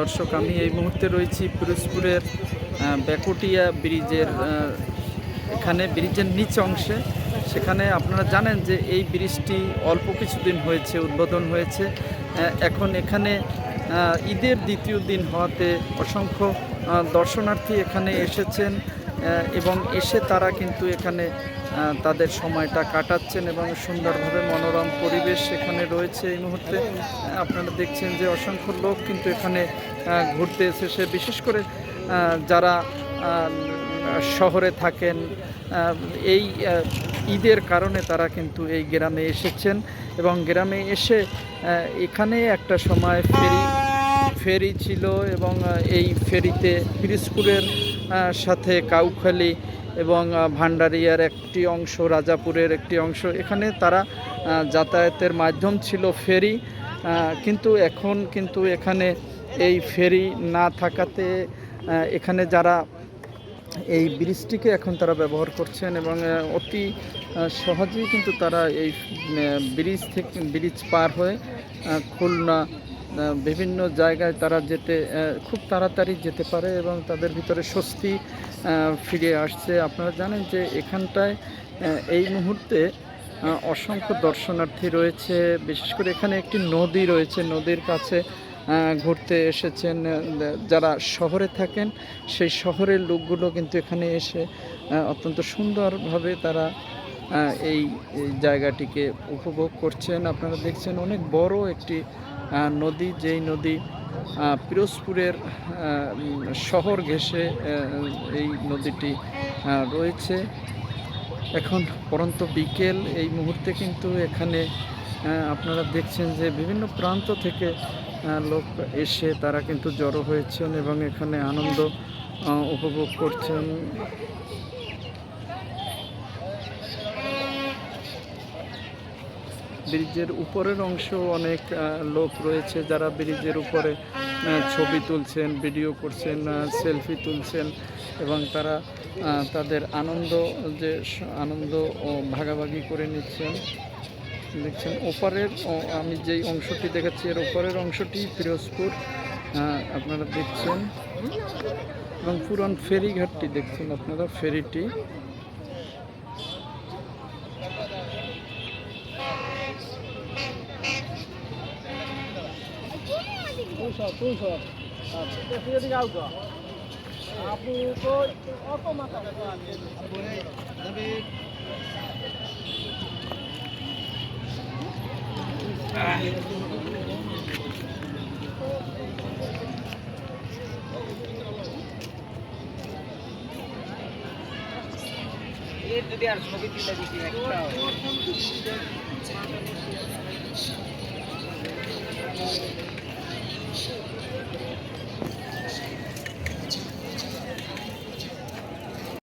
দর্শক, আমি এই মুহূর্তে রয়েছি পিরোজপুরের ব্যাকুটিয়া ব্রিজের এখানে ব্রিজের নিচ অংশে। সেখানে আপনারা জানেন যে এই ব্রিজটি অল্প কিছুদিন হয়েছে, উদ্বোধন হয়েছে। এখন এখানে ঈদের দ্বিতীয় দিন হওয়াতে অসংখ্য দর্শনার্থী এখানে এসেছেন এবং এসে তারা কিন্তু এখানে তাদের সময়টা কাটাচ্ছেন এবং সুন্দরভাবে মনোরম পরিবেশ এখানে রয়েছে এই মুহূর্তে। আপনারা দেখছেন যে অসংখ্য লোক কিন্তু এখানে ঘুরতে এসেছে। বিশেষ করে যারা শহরে থাকেন এই ঈদের কারণে তারা কিন্তু এই গ্রামে এসেছেন এবং গ্রামে এসে এখানে একটা সময় ফেরি ফেরি ছিল এবং এই ফেরিতে পিরিজপুরের সাথে কাউখালী এবং ভান্ডারিয়ার একটি অংশ, রাজাপুরের একটি অংশ, এখানে তারা যাতায়াতের মাধ্যম ছিল ফেরি কিন্তু এখন কিন্তু এখানে এই ফেরি না থাকাতে এখানে যারা এই ব্রিজটিকে এখন তারা ব্যবহার করছেন এবং অতি সহজেই কিন্তু তারা এই ব্রিজ থেকে, ব্রিজ পার হয়ে খুলনা বিভিন্ন জায়গায় তারা যেতে খুব তাড়াতাড়ি যেতে পারে এবং তাদের ভিতরে স্বস্তি ফিরে আসছে। আপনারা জানেন যে এখানটায় এই মুহূর্তে অসংখ্য দর্শনার্থী রয়েছে। বিশেষ করে এখানে একটি নদী রয়েছে। নদীর কাছে ঘুরতে এসেছেন যারা শহরে থাকেন সেই শহরের লোকগুলো কিন্তু এখানে এসে অত্যন্ত সুন্দরভাবে তারা এই জায়গাটিকে উপভোগ করছেন। আপনারা দেখছেন অনেক বড় একটি নদী যেই নদী পিরোজপুরের শহর আহ, এই নদীটি রয়েছে। এখন পরন্ত বিকেল এই মুহূর্তে কিন্তু এখানে আপনারা দেখছেন যে বিভিন্ন প্রান্ত থেকে লোক এসে তারা কিন্তু জড়ো হয়েছেন এবং এখানে আনন্দ উপভোগ করছেন। ব্রিজের উপরের অংশ অনেক লোক রয়েছে যারা ব্রিজের উপরে ছবি তুলছেন, ভিডিও করছেন সেলফি তুলছেন এবং তারা তাদের আনন্দ যে আনন্দ ভাগাভাগি করে নিচ্ছেন। দেখছেন, ওপারের আমি যেই অংশটি দেখাচ্ছি, এর ওপরের অংশটি ফিরোজপুর আপনারা দেখছেন। এবং পুরান ফেরিঘাটটি দেখছেন আপনারা, ফেরিটি। আপনি তো অত মাথা যদি আর ছবি তুলে দিতি একটা হয়